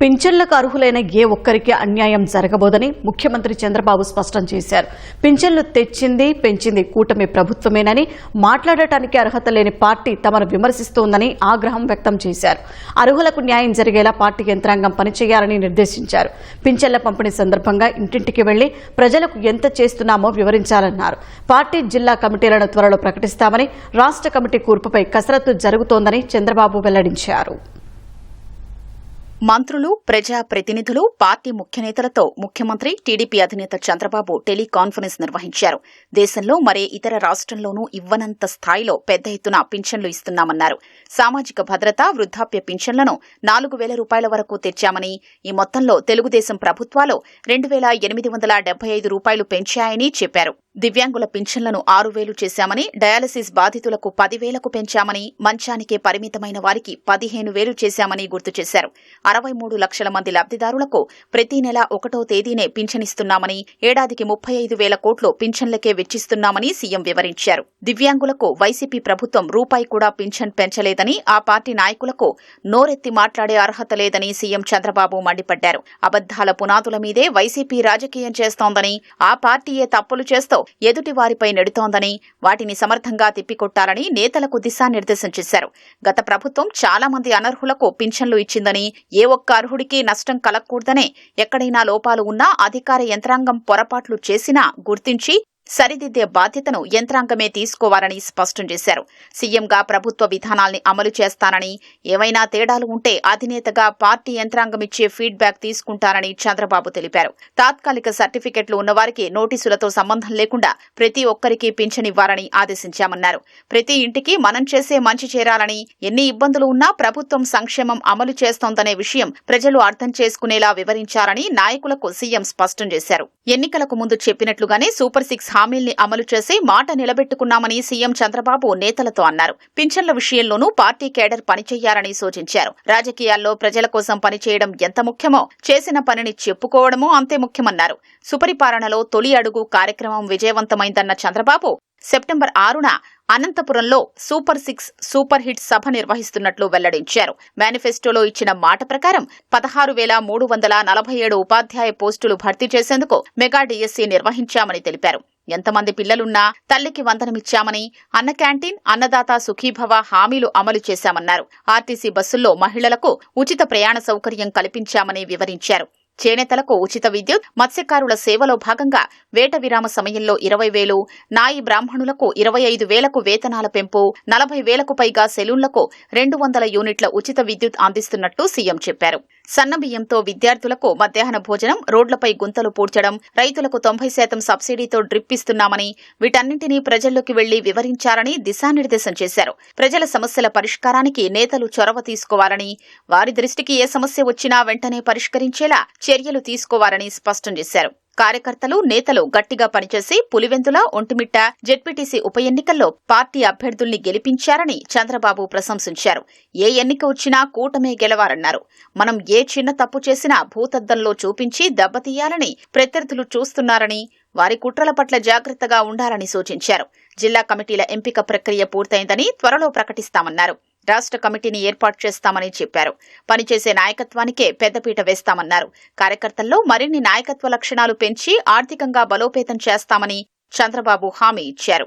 పింఛన్లకు అర్హులైన ఏ ఒక్కరికి అన్యాయం జరగబోదని ముఖ్యమంత్రి చంద్రబాబు స్పష్టం చేశారు. పింఛన్లు తెచ్చింది పెంచింది కూటమి ప్రభుత్వమేనని మాట్లాడటానికి అర్హత లేని పార్టీ తమను విమర్శిస్తోందని ఆగ్రహం వ్యక్తం చేశారు. అర్హులకు న్యాయం జరిగేలా పార్టీ యంత్రాంగం పనిచేయాలని నిర్దేశించారు. పింఛన్ల పంపిణీ సందర్భంగా ఇంటింటికి వెళ్ళి ప్రజలకు ఎంత చేస్తున్నామో వివరించాలన్నారు. పార్టీ జిల్లా కమిటీలను త్వరలో ప్రకటిస్తామని రాష్ట్ర కమిటీ కూర్పుపై కసరత్తు జరుగుతోందని చంద్రబాబు వెల్లడించారు. మంత్రులు ప్రజా ప్రతినిధులు పార్టీ ముఖ్యనేతలతో ముఖ్యమంత్రి టీడీపీ అధినేత చంద్రబాబు టెలికాన్ఫరెన్స్ నిర్వహించారు. దేశంలో మరే ఇతర రాష్ట్రంలోనూ ఇవ్వనంత స్థాయిలో పెద్ద ఎత్తున పింఛన్లు ఇస్తున్నామన్నారు. సామాజిక భద్రత వృద్ధాప్య పింఛన్లను నాలుగు వేల రూపాయల వరకు తెచ్చామని ఈ మొత్తంలో తెలుగుదేశం ప్రభుత్వాలు రెండు వేల ఎనిమిది వందల డెబ్బై ఐదు రూపాయలు పెంచాయని చెప్పారు. దివ్యాంగుల పింఛన్లను ఆరు వేలు చేశామని డయాలసిస్ బాధితులకు పదివేలకు పెంచామని మంచానికే పరిమితమైన వారికి పదిహేను వేలు చేశామని గుర్తు చేశారు. అరవై మూడు లక్షల మంది లబ్దిదారులకు ప్రతి నెల ఒకటో తేదీనే పింఛనిస్తున్నామని ఏడాదికి ముప్పై ఐదు వేల కోట్లు పింఛన్లకే వెచ్చిస్తున్నామని సీఎం వివరించారు. దివ్యాంగులకు వైసీపీ ప్రభుత్వం రూపాయి కూడా పింఛన్ పెంచలేదని ఆ పార్టీ నాయకులకు నోరెత్తి మాట్లాడే అర్హత లేదని సీఎం చంద్రబాబు మండిపడ్డారు. అబద్దాల పునాదుల మీదే వైసీపీ రాజకీయం చేస్తోందని ఆ పార్టీయే తప్పులు చేస్తూ ఎదుటి వారిపై నెడుతోందని వాటిని సమర్థంగా తిప్పికొట్టాలని నేతలకు దిశానిర్దేశం చేశారు. గత ప్రభుత్వం చాలా మంది అనర్హులకు పింఛన్లు ఇచ్చిందని ఏ ఒక్క అర్హుడికి నష్టం కలగకూడదనే ఎక్కడైనా లోపాలు ఉన్నా అధికార యంత్రాంగం పొరపాట్లు చేసినా గుర్తించి సరిదిద్దే బాధ్యతను యంత్రాంగమే తీసుకోవాలని స్పష్టం చేశారు. సీఎంగా ప్రభుత్వ విధానాల్ని అమలు చేస్తానని ఏవైనా తేడాలు ఉంటే అధినేతగా పార్టీ యంత్రాంగం ఇచ్చే ఫీడ్బ్యాక్ తీసుకుంటారని చంద్రబాబు తెలిపారు. తాత్కాలిక సర్టిఫికెట్లు ఉన్నవారికి నోటీసులతో సంబంధం లేకుండా ప్రతి ఒక్కరికి పింఛనివ్వాలని ఆదేశించామన్నారు. ప్రతి ఇంటికి మనం చేసే మంచి చేరాలని ఎన్ని ఇబ్బందులు ఉన్నా ప్రభుత్వం సంక్షేమం అమలు చేస్తోందనే విషయం ప్రజలు అర్థం చేసుకునేలా వివరించాలని నాయకులకు సీఎం స్పష్టం చేశారు. ఎన్నికలకు ముందు చెప్పినట్లుగానే సూపర్ సిక్స్ హామీల్ని అమలు చేసి మాట నిలబెట్టుకున్నామని సీఎం చంద్రబాబు నేతలతో అన్నారు. పింఛన్ల విషయంలోనూ పార్టీ కేడర్ పనిచేయాలని సూచించారు. రాజకీయాల్లో ప్రజల కోసం పనిచేయడం ఎంత ముఖ్యమో చేసిన పనిని చెప్పుకోవడమూ అంతే ముఖ్యమన్నారు. సుపరిపాలనలో తొలి అడుగు కార్యక్రమం విజయవంతమైందన్న చంద్రబాబు సెప్టెంబర్ ఆరున అనంతపురంలో సూపర్ సిక్స్ సూపర్ హిట్ సభ నిర్వహిస్తున్నట్లు వెల్లడించారు. మేనిఫెస్టోలో ఇచ్చిన మాట ప్రకారం పదహారు వేల మూడు వందల నలభై ఏడు ఉపాధ్యాయ పోస్టులు భర్తీ చేసేందుకు మెగా డిఎస్సీ నిర్వహించామని తెలిపారు. ఎంతమంది పిల్లలున్నా తల్లికి వందనమిచ్చామని అన్న క్యాంటీన్ అన్నదాత సుఖీభవ హామీలు అమలు చేశామన్నారు. ఆర్టీసీ బస్సుల్లో మహిళలకు ఉచిత ప్రయాణ సౌకర్యం కల్పించామని వివరించారు. చేనేతలకు ఉచిత విద్యుత్ మత్స్యకారుల సేవలో భాగంగా వేట విరామ సమయంలో ఇరవై వేలు నాయి బ్రాహ్మణులకు ఇరవై ఐదు వేలకు వేతనాల పెంపు నలభై వేలకు పైగా సెలూన్లకు రెండు వందల యూనిట్ల ఉచిత విద్యుత్ అందిస్తున్నట్టు సీఎం చెప్పారు. సన్నబియ్యంతో విద్యార్థులకు మధ్యాహ్న భోజనం రోడ్లపై గుంతలు పూడ్చడం రైతులకు తొంభై శాతం సబ్సిడీతో డ్రిప్ ఇస్తున్నామని వీటన్నింటినీ ప్రజల్లోకి వెళ్ళి వివరించారని దిశానిర్దేశం చేశారు. ప్రజల సమస్యల పరిష్కారానికి నేతలు చొరవ తీసుకోవాలని వారి దృష్టికి ఏ సమస్య వచ్చినా వెంటనే పరిష్కరించేలా చర్యలు తీసుకోవాలని స్పష్టం చేశారు. కార్యకర్తలు నేతలు గట్టిగా పనిచేసి పులివెందుల ఒంటిమిట్ట జెడ్పీటీసీ ఉప ఎన్నికల్లో పార్టీ అభ్యర్థుల్ని గెలిపించారని చంద్రబాబు ప్రశంసించారు. ఏ ఎన్నిక వచ్చినా కూటమే గెలవారన్నారు మనం ఏ చిన్న తప్పు చేసినా భూతద్దంలో చూపించి దెబ్బతీయాలని ప్రత్యర్థులు చూస్తున్నారని వారి కుట్రల పట్ల జాగ్రత్తగా ఉండాలని సూచించారు. జిల్లా కమిటీల ఎంపిక ప్రక్రియ పూర్తయిందని త్వరలో ప్రకటిస్తామన్నారు. రాష్ట్ర కమిటీని ఏర్పాటు చేస్తామని చెప్పారు. పనిచేసే నాయకత్వానికే పెద్దపీట వేస్తామన్నారు. కార్యకర్తల్లో మరిన్ని నాయకత్వ లక్షణాలు పెంచి ఆర్థికంగా బలోపేతం చేస్తామని చంద్రబాబు హామీ ఇచ్చారు.